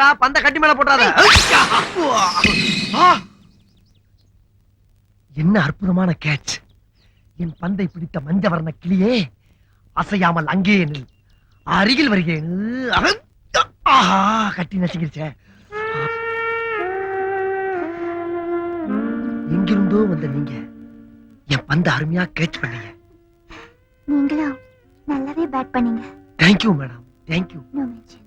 பாத்துரா பந்த கட்டி மேல போட்டாத! என்ன அற்புதமான கேட்ச். என் பந்தை பிடித்த மஞ்சவர்ண கிளியே அசையாமல் அங்கே நில். அருகில் வருகிறேன்! ஆஹா கட்டி நசுங்கிருச்சே. எங்கிருந்தோ வந்த நீங்க என் பந்தை அருமையா கேட்ச் பண்ணீங்க. நீங்களும் நல்லாவே பேட் பண்ணீங்க. Thank you madam thank you no mention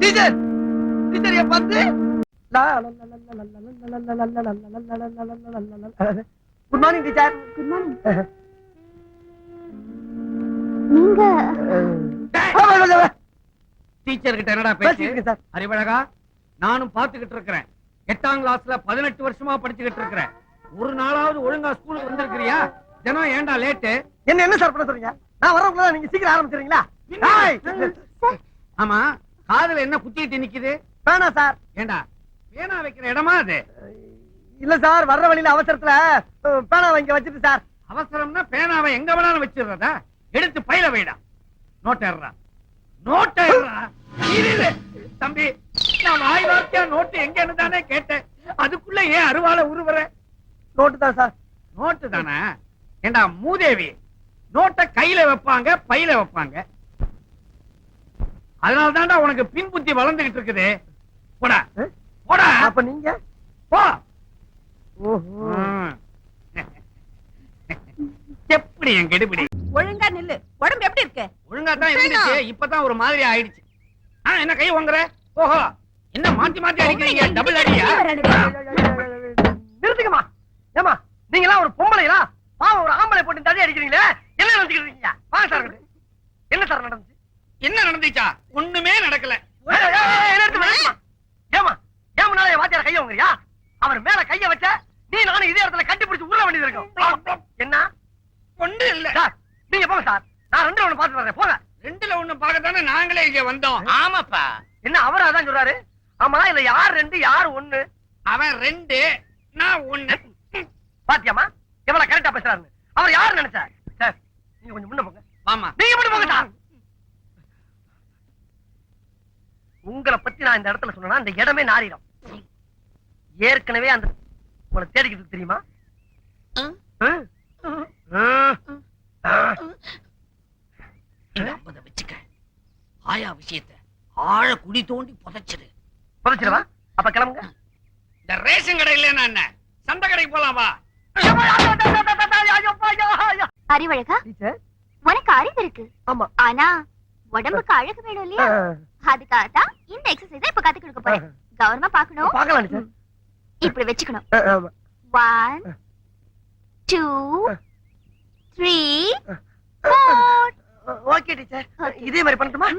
teacher teacher என் பந்து good morning teacher good morning நீங்க டீச்சர் கிட்ட என்னடா சார் அறிவழகா நானும் பாத்துக்கிட்டு இருக்கிறேன் எட்டாம் கிளாஸ்ல பதினெட்டு வருஷமா படிச்சுக்கிட்டு இருக்கிறேன் ஒரு நாளாவது ஒழுங்கா ஸ்கூலுக்கு வந்திருக்கிறியா? தினம் ஏன்டா லேட்டு என்ன என்ன சார் பண்ண சொல்றீங்க? நான் வரவங்களா நீங்க சீக்கிரம் ஆரம்பிச்சிடுறீங்களா? ஏய், ஆமா காதுல என்ன குத்திட்டு நிக்குது? வேணாம் சார் ஏண்டா பேனா வைக்கிற இடமா அது? இல்ல சார் வர்ற வழியில அவசரத்துல அஹ், பேனா வாங்கி வச்சிட்டு சார் அவசரம்னா பேனாவை எங்க வேணாலும் வச்சிடுறதா? எடுத்து பையில வைடா. நோட்டேறா நோட்டேறா தம்பி நான் வாய் வார்த்தையா நோட்டு எங்கன்னு தானே கேட்டேன். அதுக்குள்ள ஏன் அருவாளை உருவுற? நோட்டு தான் சார். நோட்டு தானே? ஏண்டா மூதேவி நோட்டை கையில வைப்பாங்க பையில வைப்பாங்க? அதனால தான்டா உனக்கு பின் புத்தி வளர்ந்துகிட்டு இருக்குது. போடா? போடா. அப்ப நீங்க? போ. எப்படி என் கெடுபிடி? ஒழுங்கா நில்லு. உடம்பு எப்படி இருக்கு? ஒழுங்கா தான் இருந்துச்சு. இப்பதான் ஒரு மாதிரி ஆயிடுச்சு. ஆ, என்ன கை வாங்குற ஓஹோ. என்ன மாத்தி மாத்தி அடிக்கிறீங்க? டபுள் அடியா? நிறுத்துக்கமா ஏமா நீங்க எல்லாம் ஒரு பொம்பளைங்களா பாவம் ஒரு ஆம்பளை போட்டு தடி அடிக்கிறீங்களே? என்ன நினைச்சுக்கிட்டு இருக்கீங்க? வாங்க சார். என்ன சார் நடந்துச்சு? என்ன நடந்துச்சா? ஒண்ணுமே நடக்கல. ஏமா ஏன் முன்னால என் வாத்தியார கைய வாங்குறியா? அவர் மேல கைய வச்ச நீ நானும் இதே இடத்துல கட்டி பிடிச்சு உருள வேண்டியது இருக்கும். என்ன? ஒண்ணு இல்ல. சார் நீங்க போங்க சார். நான் ரெண்டு ஒண்ணு பாத்து வரேன். போங்க. ரெண்டுல ஒண்ணு பார்க்கத்தானே நாங்களே இங்க வந்தோம். ஆமாப்பா. என்ன அவர் அதான் சொல்றாரு? ஆமா இல்ல யார் ரெண்டு யார் ஒண்ணு? அவன் ரெண்டு நான் ஒண்ணு. பாத்தியாமா எவ்வளவு கரெக்டா பேசுறாரு அவர் யாரு நினைச்சா சார் நீங்க கொஞ்சம் முன்ன போங்க. ஆமா நீங்க மட்டும் போங்க சார் உங்களை பத்தி நான் இந்த இடத்துல சொன்னா இந்த இடமே நாரிடும். ஏற்கனவே அந்த உங்களை தேடிக்கிட்டு தெரியுமா? ஆ? ஆ. ஆ. நம்பத வச்சுக்க. ஆயா விஷயத்த ஆழ குடி தோண்டி புதைச்சிரு. புதைச்சிடவா? அப்ப கிளம்புங்க. இந்த ரேஷன் கடையில நான் என்ன? சந்தை கடைக்கு போலாம் வா. அறிவழகா? உனக்கு அறிவு இருக்கு. ஆமா. ஆனா உடம்புக்கு அழகு வேணும் இல்லையா அதுக்காக தான் இந்த எக்ஸசைஸ் இப்ப கத்து கொடுக்க போறேன். கவனமா பாக்கணும் பாக்கலாம் இப்படி வச்சுக்கணும். One two. Three four okay teacher. இதே மாதிரி பண்ணட்டுமா?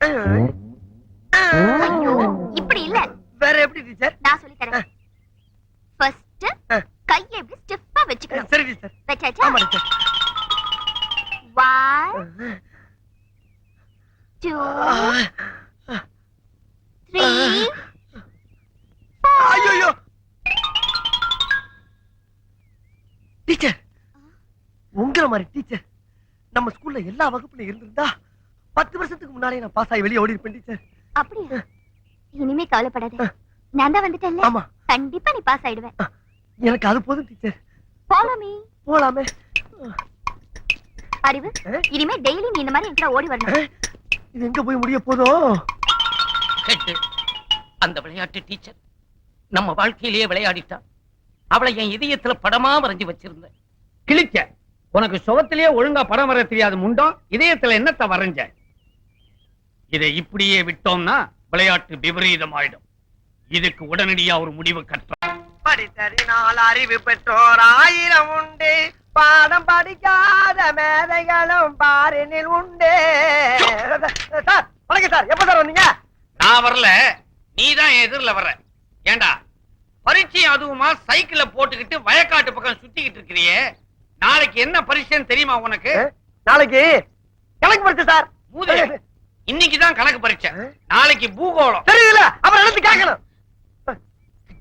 ஐயோ. வேற எப்படி டீச்சர் நான் சொல்லி தரேன். ஃபர்ஸ்ட். கையை இப்படி ஸ்டிஃபா வச்சுக்கணும். சரி டீச்சர் வச்சாச்சா? ஆமா டீச்சர் ஒன் டூ த்ரீ ஐயோ டீச்சர் உங்கள மாதிரி டீச்சர் நம்ம ஸ்கூல்ல எல்லா வகுப்புல இருந்திருந்தா பத்து வருஷத்துக்கு முன்னாலே நான் பாஸ் ஆகி வெளியே ஓடி இருப்பேன் டீச்சர் அப்படியா? இனிமே கவலைப்படாத. நான் தான் வந்துட்டேன்ல. ஆமா. கண்டிப்பா நீ பாஸ் ஆயிடுவேன். எனக்கு அது போதும் டீச்சர் ஃபாலோ மீ போலாமே. அறிவு? இனிமே டெய்லி நீ இந்த மாதிரி என்கிட்ட ஓடி வரணும்? இது எங்க போய் முடிய போதோ? அந்த விளையாட்டு டீச்சர் நம்ம வாழ்க்கையிலேயே விளையாடிட்டா. அவளை என் இதயத்துல படமா வரைஞ்சு வச்சிருந்தேன். கிழிச்ச உனக்கு சுகத்திலேயே ஒழுங்கா படம் வர தெரியாத முண்டம் இதயத்துல என்னத்த வரைஞ்ச? இதை இப்படியே விட்டோம்னா விளையாட்டு விபரீதம் ஆயிடும் இதுக்கு உடனடியா ஒரு முடிவு கட்ட படித்தறினால் அறிவு பெற்றோர் ஆயிரம் உண்டு. பாடம் படிக்காத மேதைகளும் பாரினில் உண்டு. சார் வணக்கம் சார். எப்ப சார் வந்தீங்க? நான் வரல. நீ தான் எதிரில வர்ற. ஏண்டா? பரீட்சை அதுவுமா சைக்கிள போட்டுக்கிட்டு வயக்காட்டு பக்கம் சுத்திக்கிட்டு இருக்கிறியே. நாளைக்கு என்ன பரீட்சைன்னு தெரியுமா உனக்கு? நாளைக்கு கணக்கு படிச்சு சார். இன்னைக்கு தான் கணக்கு பரீட்சை. நாளைக்கு பூகோளம். தெரியல அப்புறம் எடுத்து கேட்கணும்.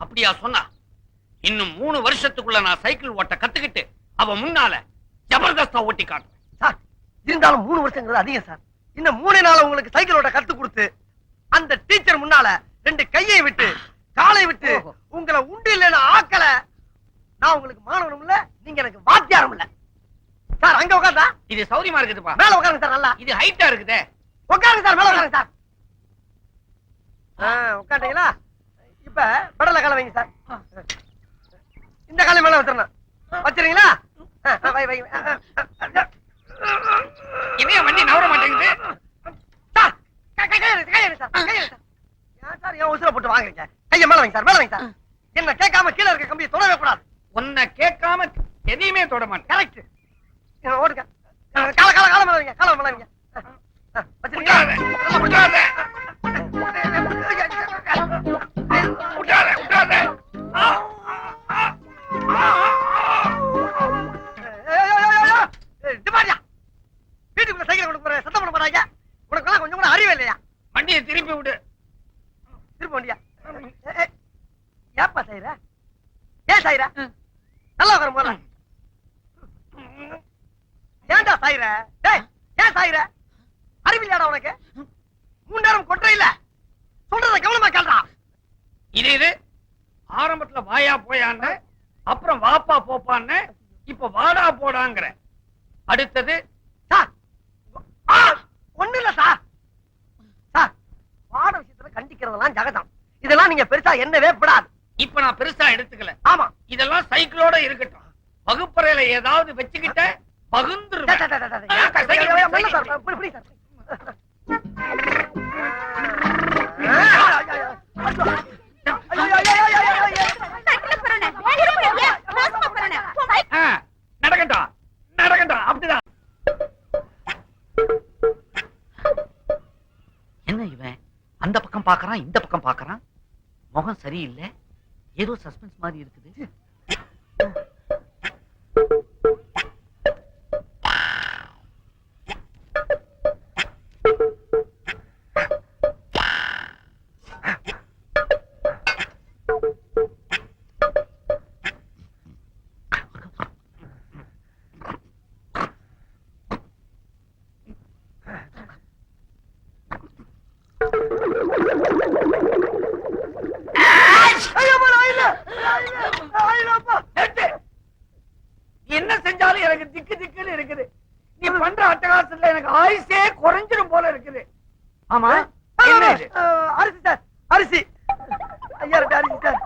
அப்படியா சொன்னா? இன்னும் மூணு வருஷத்துக்குள்ள நான் சைக்கிள் ஓட்ட கத்துக்கிட்டு அவ முன்னால ஜபர்தஸ்தா ஓட்டி காட்டுறேன். சார் இருந்தாலும் மூணு வருஷங்கிறது அதிகம் சார். இன்னும் மூணு நாள் உங்களுக்கு சைக்கிள் ஓட்ட கத்து கொடுத்து அந்த டீச்சர் முன்னால ரெண்டு கையை விட்டு காலை விட்டு. உங்களை உண்டு இல்லைன்னு ஆக்கல. நான் உங்களுக்கு மாணவனும் இல்ல நீங்க எனக்கு வாத்தியாரம் இல்ல. சார் அங்க உட்காந்தா இது சௌரியமா இருக்குதுப்பா. மேல உட்காருங்க சார் நல்லா. இது ஹைட்டா இருக்குதே. உட்காருங்க சார் மேல உட்காருங்க சார். ஆ, உட்காந்தீங்களா இப்ப பெடல கால வைங்க சார். இந்த காலை மேல வச்சிடணும். வச்சிருங்களா வை வை. இவைய வண்டி நவர மாட்டேங்குது? சார் கை- கை- கையெடு, கையெடு சார், கையெடு சார். ஏன் சார் ஏன் உசுரை போட்டு வாங்குறீங்க. கையை மேல வைங்க சார் மேல வைங்க சார். என்ன கேட்காம கீழே இருக்க கம்பியை தொடவே கூடாது. உன்னை கேட்காம எதையுமே தொட மாட்டேன். கரெக்ட். ஓடுங்க. கால கால கால மேல வைங்க கால மேல வைங்க. வச்சிருக்கீங்களா? அறிவில்லையாடா உனக்கு? கொட்டுற இல்ல. சொல்றத கவனமா கேள்றா இது இது. ஆரம்பத்துல வாயா போயான்னு அப்புறம் வாப்பா போப்பான்னு இப்ப வாடா போடாங்கிற. அடுத்தது சார் ஒண்ணு இல்ல சார். சார் பாட விஷயத்துல கண்டிக்கிறதெல்லாம் ஜகதம் இதெல்லாம் நீங்க பெருசா என்னவே படாது. இப்ப நான் பெருசா எடுத்துக்கல. ஆமா. இதெல்லாம் சைக்கிளோட இருக்கட்டும். வகுப்பறையில ஏதாவது வச்சுக்கிட்ட டே, அந்த பக்கம் பாக்குறான் இந்த பக்கம் பாக்குறான் முகம் சரியில்லை. ஏதோ சஸ்பென்ஸ் மாதிரி இருக்குது. ஆயுசே குறைஞ்சிரும் போல இருக்குது. ஆமா அரிசி சார் அரிசி. ஐயா அரிசி சார்.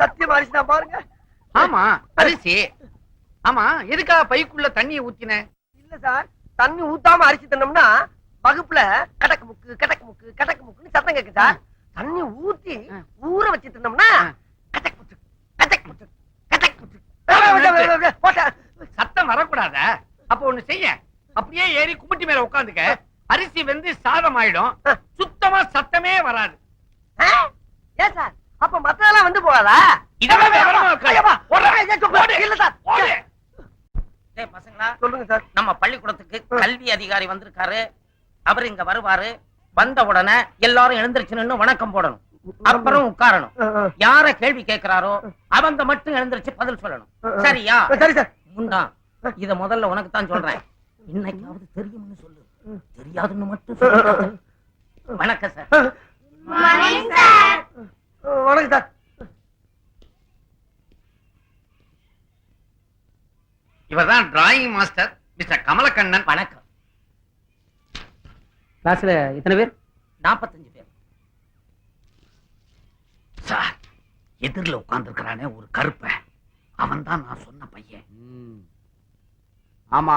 சத்தியமா அரிசி தான் பாருங்க. ஆமா அரிசி. ஆமா எதுக்காக பைக்குள்ள தண்ணியை ஊத்தின? இல்ல சார் தண்ணி ஊத்தாம அரிசி தின்னோம்னா வகுப்புல கடக்கு முக்கு கடக்கு முக்கு கடக்கு முக்குன்னு சத்தம் சார். தண்ணி ஊத்தி. ஊற வச்சு தின்னோம்னா ஆ. கதக் முத்து கதக் முத்து கதக். போட்டேன் சத்தம் வரக்கூடாதா? அப்ப ஒண்ணு செய்ய அப்படியே ஏறி கும்பிட்டு மேல உட்காந்துக்க. அரிசி வெந்து சாதம் ஆயிடும். சுத்தமா சத்தமே வராது? ஏன் சார்? அப்ப மத்ததெல்லாம் வந்து போகாதா? இதெல்லாம். இல்ல சார். பசங்களா சொல்லுங்க சார். நம்ம பள்ளிக்கூடத்துக்கு கல்வி அதிகாரி வந்திருக்காரு. அவர் இங்க வருவாரு. வந்த உடனே எல்லாரும் எழுந்திருச்சு நின்னு வணக்கம் போடணும். அப்புறம் உட்காரணும். யார கேள்வி கேட்கிறாரோ அவங்க மட்டும் எழுந்திருச்சு பதில் சொல்லணும். சரியா? சரி இத முதல்ல உனக்கு தான் சொல்றேன். இன்னைக்காவது தெரியும்னு சொல்லு. தெரியாதுன்னு மட்டும் வணக்கம் சார். வணக்கம் சார். இவர்தான் டிராயிங் மாஸ்டர் மிஸ்டர் கமலக்கண்ணன். வணக்கம். கிளாஸ்ல எத்தனை பேர்? நாற்பத்தஞ்சு பேர். சார் எதிரில் உட்கார்ந்துருக்கிறானே ஒரு கருப்பை. அவன் தான் நான் சொன்ன பையன். ஆமா.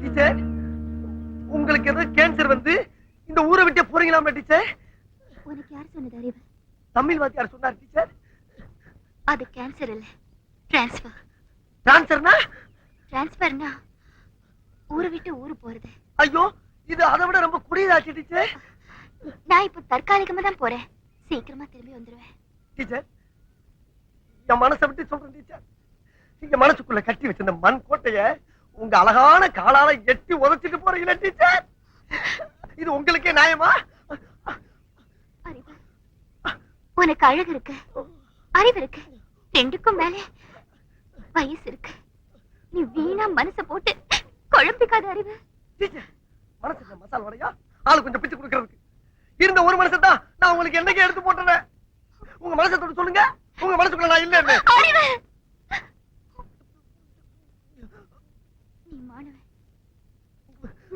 டீச்சர் உங்களுக்கு ஏதோ கேன்சர் வந்து இந்த ஊரை விட்டே போறீங்களாமா டீச்சர் உனக்கு யார் சொன்னது அறிவு? தமிழ் வாத்தியார் சொன்னார் டீச்சர் அது கேன்சர் இல்ல. டிரான்ஸ்ஃபர் டிரான்ஸ்ஃபர்னா டிரான்ஸ்ஃபர்னா ஊரை விட்டு ஊரு போறது. ஐயோ இது அதை விட ரொம்ப குடியதாச்சு டீச்சர். நான் இப்போ தற்காலிகமா தான் போறேன். சீக்கிரமா திரும்பி வந்துருவேன். டீச்சர் என் மனசை விட்டு சொல்றேன் டீச்சர். எங்க மனசுக்குள்ள கட்டி வச்சிருந்த மண் கோட்டைய உங்க அழகான காலால எட்டி உதைச்சிட்டு போறீங்களே டீச்சர். இது உங்களுக்கே நியாயமா? உனக்கு அழகு இருக்கு. அறிவு இருக்கு. ரெண்டுக்கும் மேல வயசு இருக்கு. நீ வீணா மனச போட்டு குழம்பிக்காத அறிவு. மசால் வடையா? ஆளு கொஞ்சம் பிச்சு கொடுக்கறதுக்கு. இருந்த ஒரு மனசை தான் நான் உங்களுக்கு என்னைக்கு எடுத்து போட்டுறேன் உங்க மனசை தொட்டு சொல்லுங்க. உங்க மனசுக்குள்ள நான் இல்லைன்னு. அறிவு நீ மாணவன்.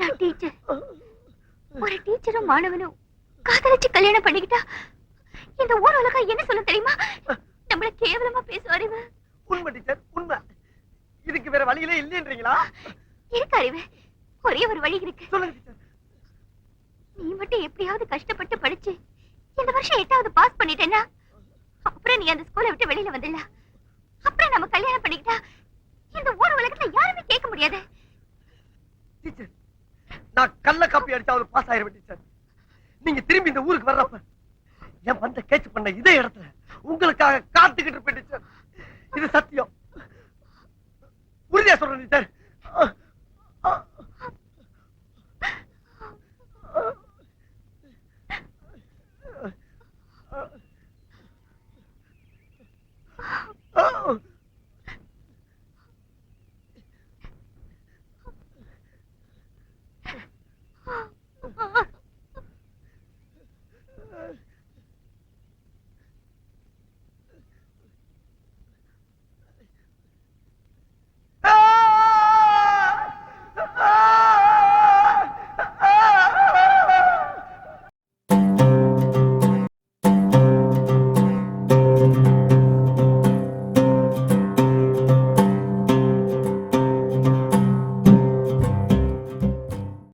நான் டீச்சர். ஒரு டீச்சரும் மாணவனும் காதலிச்சு கல்யாணம் பண்ணிக்கிட்டா இந்த ஊர் உலகம் என்ன சொல்ல தெரியுமா? நம்மள கேவலமா அறிவு உண்மை டீச்சர் உண்மை. இதுக்கு வேற வழியிலே இல்லைன்றீங்களா? இருக்கு அறிவு. ஒரே ஒரு வழி இருக்கு. நீ மட்டும் எப்படியாவது கஷ்டப்பட்டு படிச்சு இந்த வருஷம் எட்டாவது பாஸ் பண்ணிட்டேன்னா அப்புறம் நீ அந்த ஸ்கூலை விட்டு வெளியில வந்துடல. அப்புறம் நம்ம கல்யாணம் பண்ணிக்கிட்டா இந்த ஊர் உலகத்துல யாருமே கேட்க முடியாது. டீச்சர் நான் கள்ள காப்பி அடிச்சாவது பாஸ் ஆயிருவேன் டீச்சர் நீங்க திரும்பி இந்த ஊருக்கு வர்றப்ப என் பந்த கேட்ச் பண்ண இதே இடத்துல உங்களுக்காக காத்துக்கிட்டு இருப்பேன் டீச்சர் இது சத்தியம். உறுதியா சொல்றேன் டீச்சர்